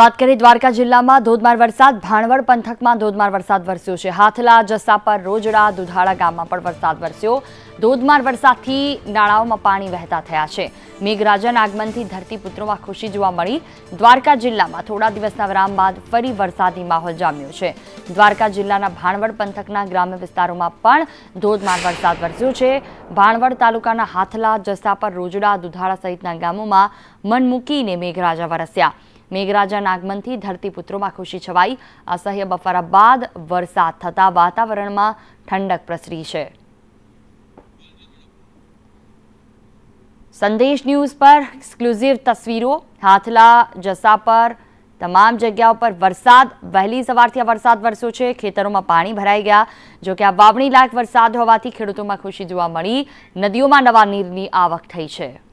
વાત કરીએ દ્વારકા જિલ્લામાં ધોધમાર વરસાદ. ભાણવડ પંથકમાં ધોધમાર વરસાદ વરસ્યો છે. હાથલા, જસાપર, રોજડા, દુધાળા ગામમાં પણ વરસાદ વરસ્યો. ધોધમાર વરસાદથી નાળાઓમાં પાણી વહેતા થયા છે. મેઘરાજાના આગમનથી ધરતીપુત્રોમાં ખુશી જોવા મળી. દ્વારકા જિલ્લામાં થોડા દિવસના વિરામ બાદ ફરી વરસાદી માહોલ જામ્યો છે. દ્વારકા જિલ્લાના ભાણવડ પંથકના ગ્રામ્ય વિસ્તારોમાં પણ ધોધમાર વરસાદ વરસ્યો છે. ભાણવડ તાલુકાના હાથલા, જસાપર, રોજડા, દુધાળા સહિતના ગામોમાં મન મૂકીને મેઘરાજા વરસ્યા. મેઘરાજાના આગમનથી ધરતીપુત્રોમાં ખુશી છવાઈ. અસહ્ય બફારા બાદ વરસાદ થતાં વાતાવરણમાં ઠંડક પ્રસરી છે. સંદેશ ન્યૂઝ પર એક્સક્લુઝિવ તસવીરો. હાથલા જસા પર તમામ જગ્યાઓ પર વરસાદ. વહેલી સવારથી આ વરસાદ વરસ્યો છે. ખેતરોમાં પાણી ભરાઈ ગયા. જો કે આ વાવણી લાયક વરસાદ હોવાથી ખેડૂતોમાં ખુશી જોવા મળી. નદીઓમાં નવા નીરની આવક થઈ છે.